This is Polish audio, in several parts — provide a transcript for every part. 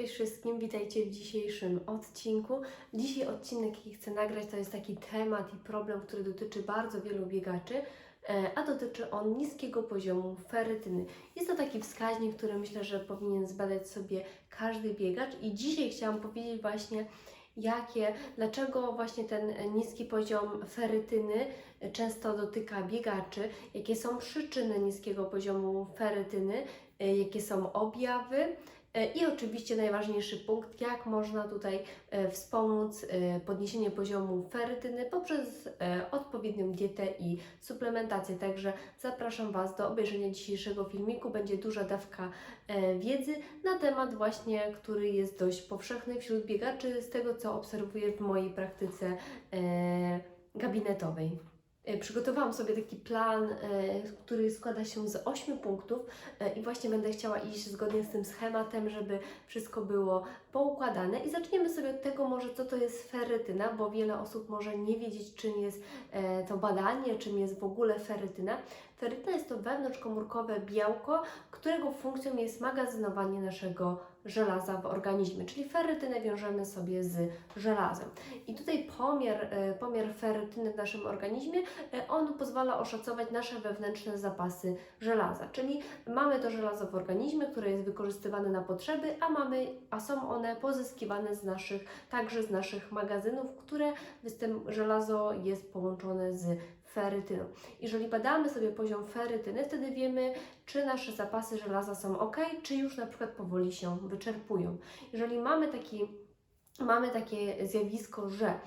Cześć wszystkim, witajcie w dzisiejszym odcinku. Dzisiaj odcinek, jaki chcę nagrać, to jest taki temat i problem, który dotyczy bardzo wielu biegaczy, e, a dotyczy on niskiego poziomu ferytyny. Jest to taki wskaźnik, który myślę, że powinien zbadać sobie każdy biegacz i dzisiaj chciałam powiedzieć właśnie, jakie, dlaczego właśnie ten niski poziom ferytyny często dotyka biegaczy, jakie są przyczyny niskiego poziomu ferytyny, e, jakie są objawy, I oczywiście najważniejszy punkt, jak można tutaj e, wspomóc e, podniesienie poziomu ferytyny poprzez e, odpowiednią dietę i suplementację. Także zapraszam Was do obejrzenia dzisiejszego filmiku. Będzie duża dawka e, wiedzy na temat właśnie, który jest dość powszechny wśród biegaczy z tego, co obserwuję w mojej praktyce e, gabinetowej. E, Przygotowałam sobie taki plan, e, który składa się z 8 punktów e, i właśnie będę chciała iść zgodnie z tym schematem, żeby wszystko było poukładane. I zaczniemy sobie od tego może, co to jest ferytyna, bo wiele osób może nie wiedzieć, czym jest to badanie, czym jest w ogóle ferytyna. Ferytyna jest to wewnątrzkomórkowe białko, którego funkcją jest magazynowanie naszego żelaza w organizmie, czyli ferytynę wiążemy sobie z żelazem. I tutaj pomiar, e, pomiar ferytyny w naszym organizmie, e, on pozwala oszacować nasze wewnętrzne zapasy żelaza, czyli mamy to żelazo w organizmie, które jest wykorzystywane na potrzeby, a mamy, a są one pozyskiwane z naszych, także z naszych magazynów, które występ, żelazo jest połączone z ferytyną. Jeżeli badamy sobie poziom ferytyny, wtedy wiemy, czy nasze zapasy żelaza są ok, czy już na przykład powoli się wyczerpują. Jeżeli mamy taki mamy takie zjawisko, że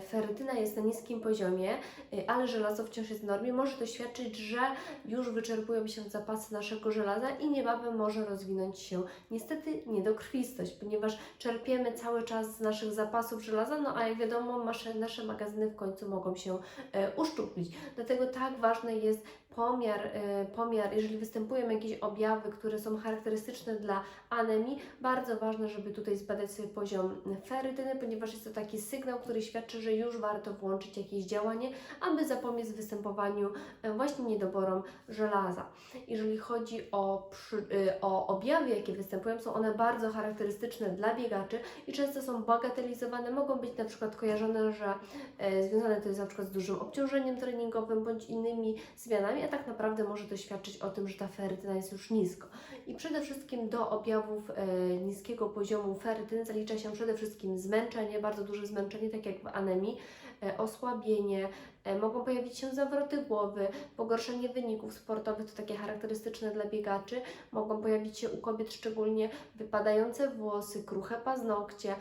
ferytyna jest na niskim poziomie, e, ale żelazo wciąż jest w normie, może to świadczyć, że już wyczerpują się zapasy naszego żelaza i niebawem może rozwinąć się niestety niedokrwistość, ponieważ czerpiemy cały czas z naszych zapasów żelaza, no a jak wiadomo, nasze, nasze magazyny w końcu mogą się e, uszczuplić. Dlatego tak ważny jest pomiar, e, pomiar, jeżeli występują jakieś objawy, które są charakterystyczne dla anemii, bardzo ważne, żeby tutaj zbadać sobie poziom ferytyny, ponieważ jest to taki sygnał, który świadczy, że już warto włączyć jakieś działanie, aby zapobiec występowaniu e, właśnie niedoborom żelaza. Jeżeli chodzi o, y, o objawy, jakie występują, są one bardzo charakterystyczne dla biegaczy i często są bagatelizowane, mogą być na przykład kojarzone, że e, związane to jest na przykład z dużym obciążeniem treningowym bądź innymi zmianami, a tak naprawdę może to świadczyć o tym, że ta ferytyna jest już nisko. I przede wszystkim do objawów e, niskiego poziomu ferytyny zalicza się przede wszystkim zmęczenie, bardzo duże zmęczenie, tak jak w anemii, e, osłabienie, e, mogą pojawić się zawroty głowy, pogorszenie wyników sportowych, to takie charakterystyczne dla biegaczy, mogą pojawić się u kobiet szczególnie wypadające włosy, kruche paznokcie,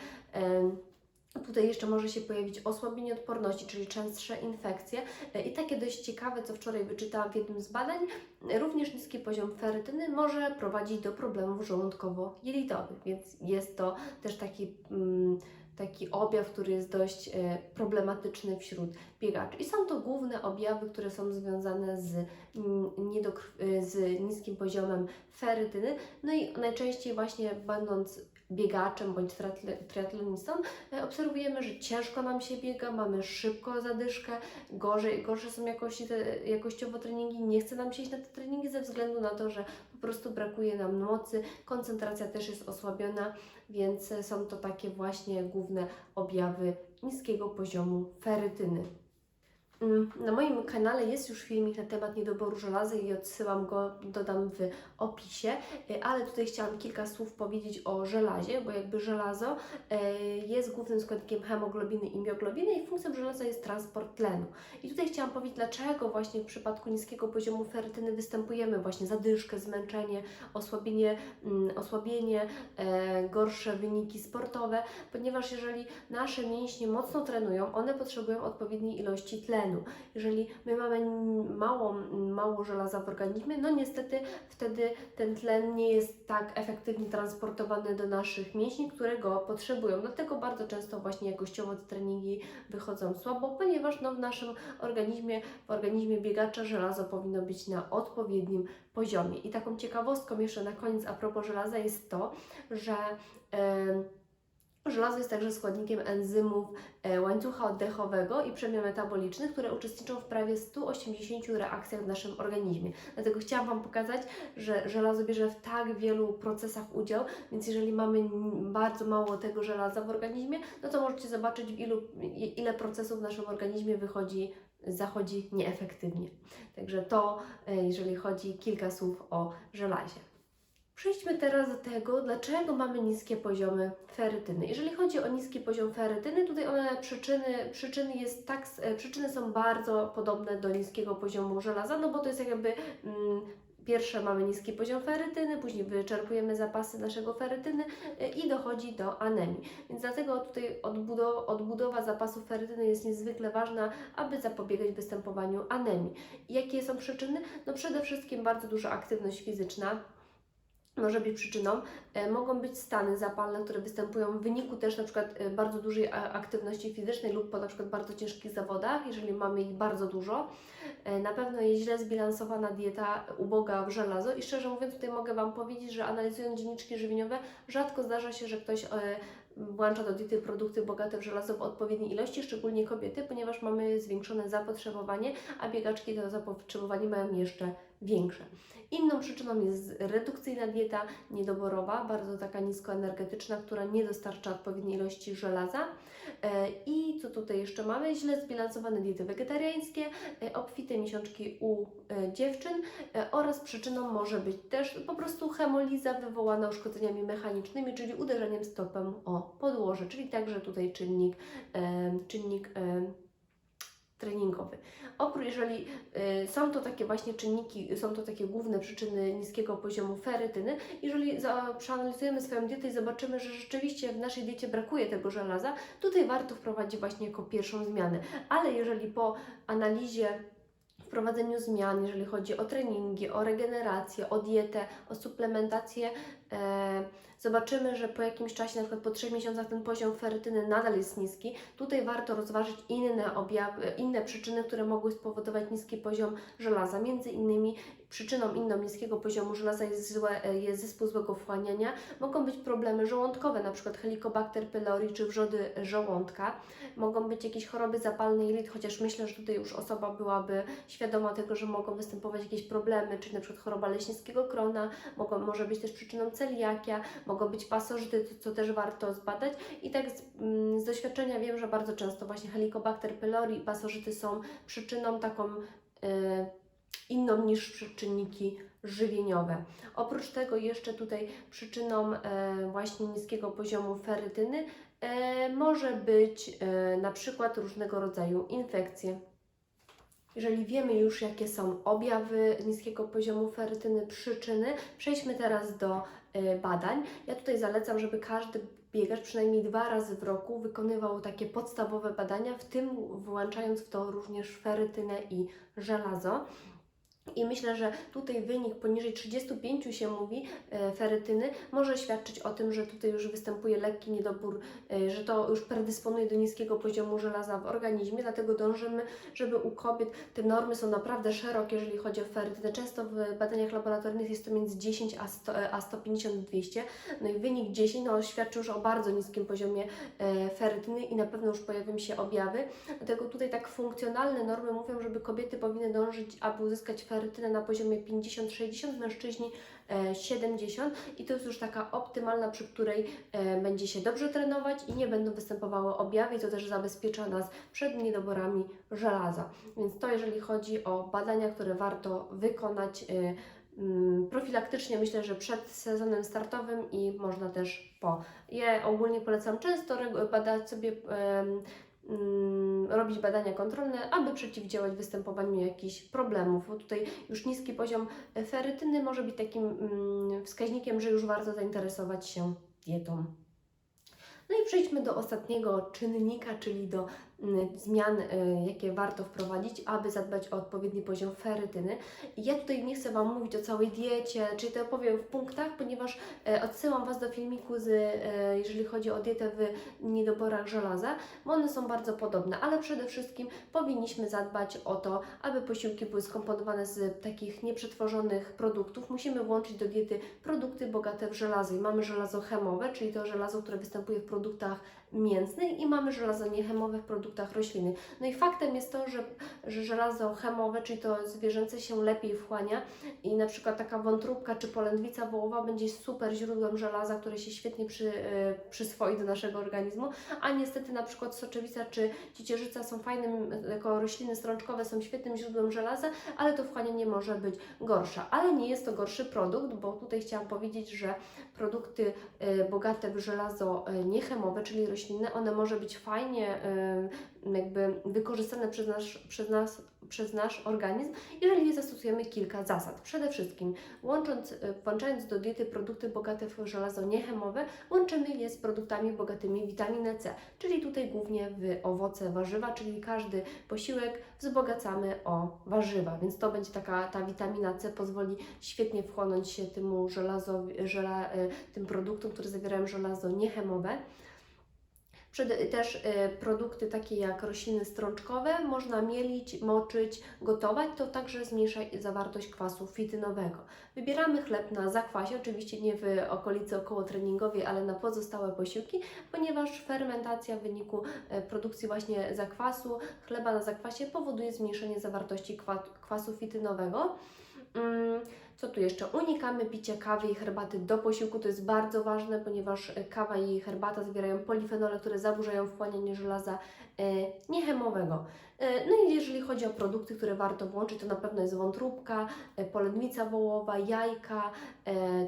Tutaj jeszcze może się pojawić osłabienie odporności, czyli częstsze infekcje. E, I takie dość ciekawe, co wczoraj wyczytałam w jednym z badań, e, również niski poziom ferytyny może prowadzić do problemów żołądkowo-jelitowych, więc jest to też taki, mm, taki objaw, który jest dość e, problematyczny wśród biegaczy. I są to główne objawy, które są związane z, mm, z niskim poziomem ferytyny. No i najczęściej właśnie będąc biegaczem bądź triatlonistą, e, obserwujemy, że ciężko nam się biega, mamy szybko zadyszkę, gorzej, gorsze są jakości te, jakościowo treningi, nie chce nam się iść na te treningi ze względu na to, że po prostu brakuje nam mocy, koncentracja też jest osłabiona, więc są to takie właśnie główne objawy niskiego poziomu ferytyny. Mm, Na moim kanale jest już filmik na temat niedoboru żelaza i odsyłam go, dodam w opisie, e, ale tutaj chciałam kilka słów powiedzieć o żelazie, bo jakby żelazo e, jest głównym składnikiem hemoglobiny i mioglobiny i funkcją żelaza jest transport tlenu. I tutaj chciałam powiedzieć, dlaczego właśnie w przypadku niskiego poziomu ferytyny występujemy właśnie zadyszkę, zmęczenie, osłabienie, mm, osłabienie e, gorsze wyniki sportowe, ponieważ jeżeli nasze mięśnie mocno trenują, one potrzebują odpowiedniej ilości tlenu. Jeżeli my mamy mało, mało żelaza w organizmie, no niestety wtedy ten tlen nie jest tak efektywnie transportowany do naszych mięśni, które go potrzebują. Dlatego bardzo często właśnie jakościowo te treningi wychodzą słabo, ponieważ no, w naszym organizmie, w organizmie biegacza żelazo powinno być na odpowiednim poziomie. I taką ciekawostką jeszcze na koniec a propos żelaza jest to, że em, Żelazo jest także składnikiem enzymów e, łańcucha oddechowego i przemian metabolicznych, które uczestniczą w prawie 180 reakcjach w naszym organizmie. Dlatego chciałam Wam pokazać, że żelazo bierze w tak wielu procesach udział, więc jeżeli mamy bardzo mało tego żelaza w organizmie, no to możecie zobaczyć, ilu, ile procesów w naszym organizmie wychodzi, zachodzi nieefektywnie. Także to, e, jeżeli chodzi kilka słów o żelazie. Przejdźmy teraz do tego, dlaczego mamy niskie poziomy ferytyny. Jeżeli chodzi o niski poziom ferytyny, tutaj one przyczyny, przyczyny, jest tak, e, przyczyny są bardzo podobne do niskiego poziomu żelaza, no bo to jest jakby mm, pierwsze mamy niski poziom ferytyny, później wyczerpujemy zapasy naszego ferytyny e, i dochodzi do anemii. Więc dlatego tutaj odbudowa, odbudowa zapasu ferytyny jest niezwykle ważna, aby zapobiegać występowaniu anemii. Jakie są przyczyny? No przede wszystkim bardzo duża aktywność fizyczna może być przyczyną. E, Mogą być stany zapalne, które występują w wyniku też na przykład e, bardzo dużej aktywności fizycznej lub po na przykład bardzo ciężkich zawodach, jeżeli mamy ich bardzo dużo. E, Na pewno jest źle zbilansowana dieta uboga w żelazo i szczerze mówiąc tutaj mogę Wam powiedzieć, że analizując dzienniczki żywieniowe rzadko zdarza się, że ktoś włącza do diety produkty bogate w żelazo w odpowiedniej ilości, szczególnie kobiety, ponieważ mamy zwiększone zapotrzebowanie, a biegaczki to zapotrzebowanie mają jeszcze większe. Inną przyczyną jest redukcyjna dieta niedoborowa, bardzo taka niskoenergetyczna, która nie dostarcza odpowiedniej ilości żelaza. E, I co tutaj jeszcze mamy? Źle zbilansowane diety wegetariańskie, e, obfite miesiączki u e, dziewczyn oraz przyczyną może być też po prostu hemoliza wywołana uszkodzeniami mechanicznymi, czyli uderzeniem stopem o podłoże, czyli także tutaj czynnik, czynnik treningowy. Oprócz, jeżeli y, są to takie właśnie czynniki, są to takie główne przyczyny niskiego poziomu ferytyny, jeżeli przeanalizujemy swoją dietę i zobaczymy, że rzeczywiście w naszej diecie brakuje tego żelaza, tutaj warto wprowadzić właśnie jako pierwszą zmianę. Ale jeżeli po analizie wprowadzeniu zmian, jeżeli chodzi o treningi, o regenerację, o dietę, o suplementację, zobaczymy, że po jakimś czasie, na przykład po 3 miesiącach, ten poziom ferytyny nadal jest niski. Tutaj warto rozważyć inne objawy, inne przyczyny, które mogły spowodować niski poziom żelaza. Między innymi przyczyną inną niskiego poziomu żelaza jest, złe, e, jest zespół złego wchłaniania. Mogą być problemy żołądkowe, na przykład Helicobacter pylori czy wrzody żołądka. Mogą być jakieś choroby zapalne jelit, chociaż myślę, że tutaj już osoba byłaby świadoma tego, że mogą występować jakieś problemy, czyli przykład choroba leśnickiego krona, mogą, może być też przyczyną celiakia, mogą być pasożyty, co, też warto zbadać. I tak z, mm, z doświadczenia wiem, że bardzo często właśnie Helicobacter pylori i pasożyty są przyczyną taką y, inną niż czynniki żywieniowe. Oprócz tego jeszcze tutaj przyczyną e, właśnie niskiego poziomu ferytyny e, może być na przykład różnego rodzaju infekcje. Jeżeli wiemy już, jakie są objawy niskiego poziomu ferytyny, przyczyny, przejdźmy teraz do e, badań. Ja tutaj zalecam, żeby każdy biegacz przynajmniej dwa razy w roku wykonywał takie podstawowe badania, w tym włączając w to również ferytynę i żelazo. I myślę, że tutaj wynik poniżej 35 się mówi e, ferytyny może świadczyć o tym, że tutaj już występuje lekki niedobór, e, że to już predysponuje do niskiego poziomu żelaza w organizmie, dlatego dążymy, żeby u kobiet te normy są naprawdę szerokie, jeżeli chodzi o ferytynę. Często w badaniach laboratoryjnych jest to między 10 a, 100, e, a 150-200, no i wynik 10 no, świadczy już o bardzo niskim poziomie ferytyny i na pewno już pojawią się objawy. Dlatego tutaj tak funkcjonalne normy mówią, żeby kobiety powinny dążyć, aby uzyskać ferytynę na poziomie 50-60, mężczyźni e, 70 i to jest już taka optymalna, przy której e, będzie się dobrze trenować i nie będą występowały objawy i to też zabezpiecza nas przed niedoborami żelaza. Więc to jeżeli chodzi o badania, które warto wykonać e, mm, profilaktycznie, myślę, że przed sezonem startowym i można też po. Ja ogólnie polecam często badać sobie robić badania kontrolne, aby przeciwdziałać występowaniu jakichś problemów. Bo tutaj już niski poziom ferytyny może być takim mm, wskaźnikiem, że już warto zainteresować się dietą. No i przejdźmy do ostatniego czynnika, czyli do mm, zmian, y, jakie warto wprowadzić, aby zadbać o odpowiedni poziom ferytyny. Ja tutaj nie chcę Wam mówić o całej diecie, czyli to opowiem w punktach, ponieważ e, odsyłam Was do filmiku, z, e, jeżeli chodzi o dietę w niedoborach żelaza, bo one są bardzo podobne, ale przede wszystkim powinniśmy zadbać o to, aby posiłki były skomponowane z takich nieprzetworzonych produktów. Musimy włączyć do diety produkty bogate w żelazo i mamy żelazo chemowe, czyli to żelazo, które występuje w produktach produktach mięsnych i mamy żelazo niechemowe w produktach roślinnych. No i faktem jest to, że, że żelazo chemowe, czyli to zwierzęce się lepiej wchłania i na przykład taka wątróbka czy polędwica wołowa będzie super źródłem żelaza, które się świetnie przy, y, przyswoi do naszego organizmu, a niestety na przykład soczewica czy ciecierzyca są fajnym, jako rośliny strączkowe są świetnym źródłem żelaza, ale to wchłanianie może być gorsze. Ale nie jest to gorszy produkt, bo tutaj chciałam powiedzieć, że produkty y, bogate w żelazo y, niechemowe, czyli roślinne, one może być fajnie jakby wykorzystane przez nasz, przez nas, przez nasz organizm, jeżeli je zastosujemy kilka zasad. Przede wszystkim łącząc, y, włączając do diety produkty bogate w żelazo niechemowe, łączymy je z produktami bogatymi w witaminę C, czyli tutaj głównie w owoce, warzywa, czyli każdy posiłek wzbogacamy o warzywa, więc to będzie taka, ta witamina C pozwoli świetnie wchłonąć się temu żelazowi, żela, y, tym produktom, które zawierają żelazo niechemowe. Też y, produkty takie jak rośliny strączkowe można mielić, moczyć, gotować, to także zmniejsza zawartość kwasu fitynowego. Wybieramy chleb na zakwasie, oczywiście nie w okolicy okołotreningowej, ale na pozostałe posiłki, ponieważ fermentacja w wyniku y, produkcji właśnie zakwasu, chleba na zakwasie powoduje zmniejszenie zawartości kwa, kwasu fitynowego. Mm, co tu jeszcze? Unikamy picia kawy i herbaty do posiłku. To jest bardzo ważne, ponieważ e, kawa i herbata zawierają polifenole, które zaburzają wchłanianie żelaza e, niechemowego. E, no i jeżeli chodzi o produkty, które warto włączyć, to na pewno jest wątróbka, polędwica wołowa, jajka.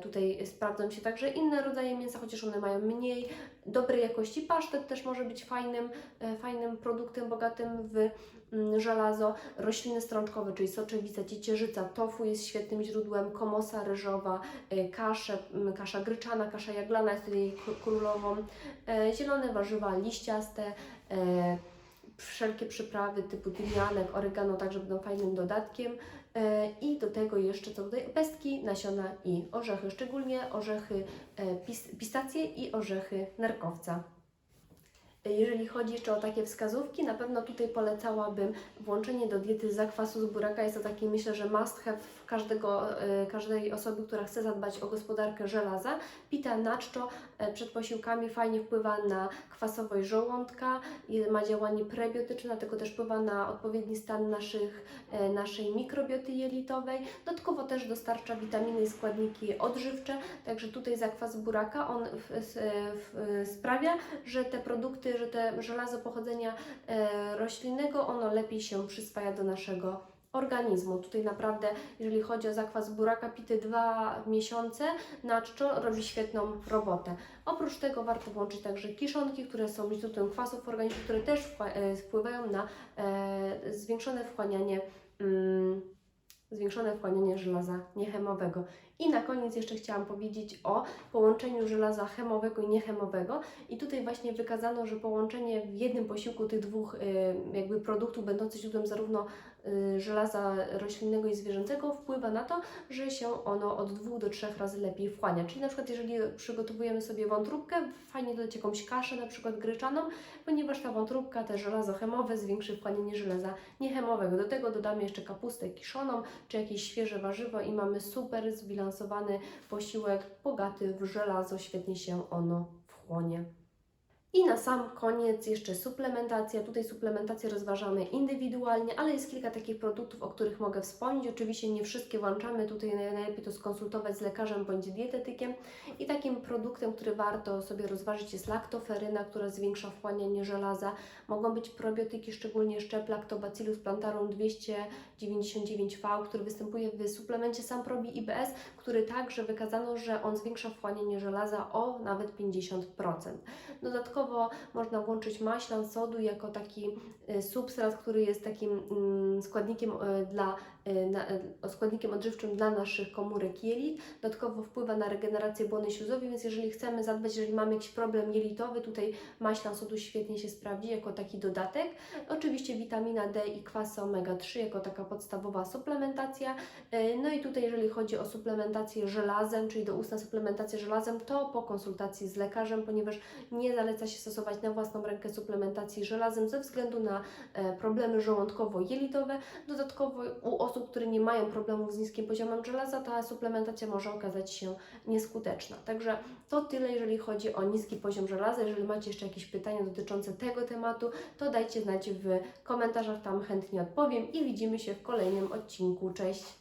Tutaj sprawdzą się także inne rodzaje mięsa, chociaż one mają mniej dobrej jakości. Pasztet też może być fajnym, fajnym produktem bogatym w żelazo. Rośliny strączkowe, czyli soczewica, ciecierzyca, tofu jest świetnym źródłem, komosa ryżowa, e, kasze, m, kasza gryczana, kasza jaglana jest tutaj królową, e, zielone warzywa liściaste, e, wszelkie przyprawy typu tymianek, oregano także będą fajnym dodatkiem. I do tego jeszcze co tutaj? Pestki, nasiona i orzechy, szczególnie orzechy pis, pistacje i orzechy nerkowca. Jeżeli chodzi jeszcze o takie wskazówki, na pewno tutaj polecałabym włączenie do diety zakwasu z buraka. Jest to taki, myślę, że must have każdego, e, każdej osoby, która chce zadbać o gospodarkę żelaza. Pita na czczo e, przed posiłkami fajnie wpływa na kwasowość żołądka, ma działanie prebiotyczne, dlatego też wpływa na odpowiedni stan naszych, e, naszej mikrobioty jelitowej. Dodatkowo też dostarcza witaminy i składniki odżywcze, także tutaj zakwas buraka on w, s- w, sprawia, że te produkty, że te żelazo pochodzenia e, roślinnego, ono lepiej się przyswaja do naszego organizmu. Tutaj naprawdę, jeżeli chodzi o zakwas buraka pity dwa miesiące na czczo, robi świetną robotę. Oprócz tego warto włączyć także kiszonki, które są źródłem kwasów w organizmie, które też e, wpływają na e, zwiększone wchłanianie mm, zwiększone wchłanianie żelaza niechemowego. I na koniec jeszcze chciałam powiedzieć o połączeniu żelaza chemowego i niechemowego. I tutaj właśnie wykazano, że połączenie w jednym posiłku tych dwóch y, jakby produktów będących źródłem zarówno y, żelaza roślinnego i zwierzęcego wpływa na to, że się ono od dwóch do trzech razy lepiej wchłania. Czyli na przykład jeżeli przygotowujemy sobie wątróbkę, fajnie dodać jakąś kaszę, na przykład gryczaną, ponieważ ta wątróbka, te żelazo chemowe zwiększy wchłanianie żelaza niechemowego. Do tego dodamy jeszcze kapustę kiszoną, czy jakieś świeże warzywo i mamy super zbilansowany posiłek bogaty w żelazo, świetnie się ono wchłonie. I na sam koniec jeszcze suplementacja. Tutaj suplementację rozważamy indywidualnie, ale jest kilka takich produktów, o których mogę wspomnieć. Oczywiście nie wszystkie włączamy, tutaj najlepiej to skonsultować z lekarzem bądź dietetykiem. I takim produktem, który warto sobie rozważyć jest laktoferyna, która zwiększa wchłanianie żelaza. Mogą być probiotyki, szczególnie szczep Lactobacillus plantarum 299V, który występuje w suplemencie Samprobi IBS, który także wykazano, że on zwiększa wchłanianie żelaza o nawet 50%. Dodatkowo Dodatkowo można włączyć maślan sodu jako taki y, substrat, który jest takim mm, składnikiem y, dla y, składnikiem odżywczym dla naszych komórek jelit. Dodatkowo wpływa na regenerację błony śluzowej, więc jeżeli chcemy zadbać, jeżeli mamy jakiś problem jelitowy, tutaj maślan sodu świetnie się sprawdzi jako taki dodatek. Oczywiście witamina D i kwasy omega-3 jako taka podstawowa suplementacja. No i tutaj jeżeli chodzi o suplementację żelazem, czyli doustna suplementacja żelazem, to po konsultacji z lekarzem, ponieważ nie zaleca się stosować na własną rękę suplementacji żelazem ze względu na e, problemy żołądkowo-jelitowe. Dodatkowo u osób, które nie mają problemów z niskim poziomem żelaza, ta suplementacja może okazać się nieskuteczna. Także to tyle, jeżeli chodzi o niski poziom żelaza. Jeżeli macie jeszcze jakieś pytania dotyczące tego tematu, to dajcie znać w komentarzach, tam chętnie odpowiem i widzimy się w kolejnym odcinku. Cześć!